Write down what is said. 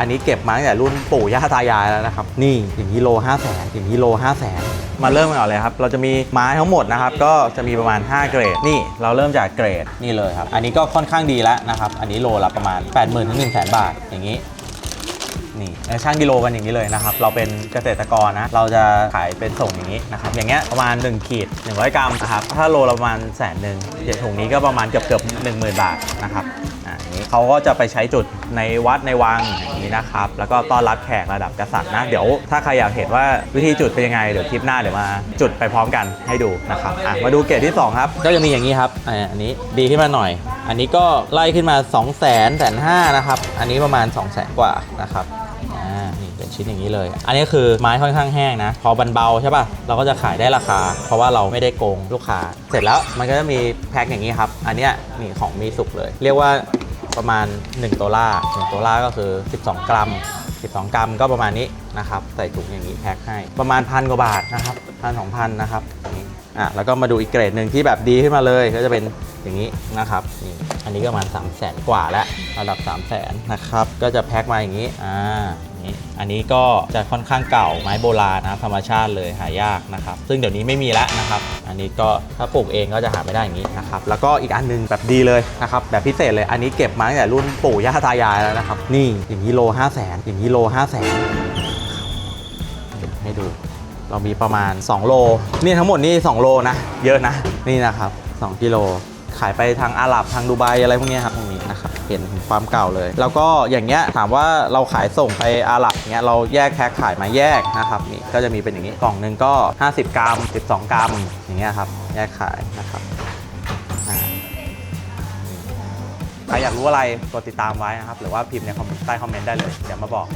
อันนี้เก็บมาตั้งแต่รุ่นปู่ย่าตายายแล้วนะครับ นี่อย่างนี้โลห้าแสนอย่างนี้โลห้าแสนมาเริ่มกันก่อนเลยครับ เราจะมีไม้ทั้งหมดนะครับ ก็จะมีประมาณ 5 เกรด นี่เราเริ่มจากเกรดนี่เลยครับ อันนี้ก็ค่อนข้างดีแล้วนะครับ อันนี้โลละประมาณ 8 0 0 0 0ถึง1 0 0 0 0 บาท อย่างนี้ นี่ช่างกิโลกันอย่างนี้เลยนะครับ เราเป็นเกษตรกรนะ เราจะขายเป็นส่งอย่างนี้นะครับ อย่างเงี้ยประมาณ 1 ขีด 100 กรัมนะครับ ถ้าโลประมาณแสนหนึ่งอย่างถุงนี้ก็ประมาณเกือบเกือบหนึ่งหมื่นบาทนะครับอ่านี้เขาก็จะไปใช้จุดในวัดในวังอย่างนี้นะครับ แล้วก็ต้อนรับแขกระดับกษัตริย์นะ เดี๋ยวถ้าใครอยากเห็นว่าวิธีจุดเป็นยังไง เดี๋ยวคลิปหน้าเดี๋ยวมาจุดไปพร้อมกันให้ดูนะครับอะมาดูเกรดที่ 2 ครับ ก็จะมีอย่างนี้ครับอันนี้ดีขึ้นมาหน่อย อันนี้ก็ไล่ขึ้นมา 2 0 0 0 0 0แสนแสนห้านะครับ อันนี้ประมาณ 2 0 0 0 0 0 กว่านะครับ อ่านี่เป็นชิ้นอย่างนี้เลย อันนี้คือไม้ค่อนข้างแห้งนะ พอบันเบาใช่ป่ะ เราก็จะขายได้ราคา เพราะว่าเราไม่ได้โกงลูกค้า เสร็จแล้วมันก็จะมีแพ็คอย่างนี้ครับ อันเนี้ยนี่ของมีสุกเลย เรียกว่าประมาณ1ตัวล่า1ตัวล่าก็คือ 12 กรัม 12 กรัมก็ประมาณนี้นะครับ ใส่ถุงอย่างนี้แพ็คให้ ประมาณพันกว่าบาทนะครับพันสองพันนะครับนี่อะแล้วก็มาดูอีกเกรดหนึ่งที่แบบดีขึ้นมาเลย ก็จะเป็น อย่างนี้นะครับนี่อันนี้ก็ประมาณ3 0 0แสนกว่าแล้วระดับ 3 0 0แสนนะครับก็จะแพ็คมาอย่างนี้อ่าอย่างนี้อันนี้ก็จะค่อนข้างเก่าไม้โบราณนะครับธรรมชาติเลยหายากนะครับ ซึ่งเดี๋ยวนี้ไม่มีแล้วนะครับ อันนี้ก็ถ้าปลูกเองก็จะหาไม่ได้อย่างนี้นะครับ แล้วก็อีกอันหนึงแบบดีเลยนะครับแบบพิเศษเลยอันนี้เก็บมาตั้งแต่รุ่นปู่ย่าตายายแล้วนะครับ นี่อย่างนี้โลห้าแสนอย่างนี้โลห้าแสนให้ดู เรามีประมาณ 2 โล นี่ทั้งหมดนี่2โลนะ เยอะนะนี่นะครับ 2กิโล ขายไปทางอาหรับทางดูไบอะไรพวกนี้ครับตรงนี้นะครับเห็นถึงความเก่าเลย แล้วก็อย่างเงี้ยถามว่าเราขายส่งไปอาหรับเงี้ยเราแยกแพ็คขายมาแยกนะครับนี่ก็จะมีเป็นอย่างนี้กล่องหนึ่งก็ 50 กรัม 12 กรัมอย่างเงี้ยครับแยกขายนะครับใครอยากรู้อะไรกดติดตามไว้นะครับ หรือว่าพิมพ์ในใต้คอมเมนต์ได้เลย เดี๋ยวมาบอก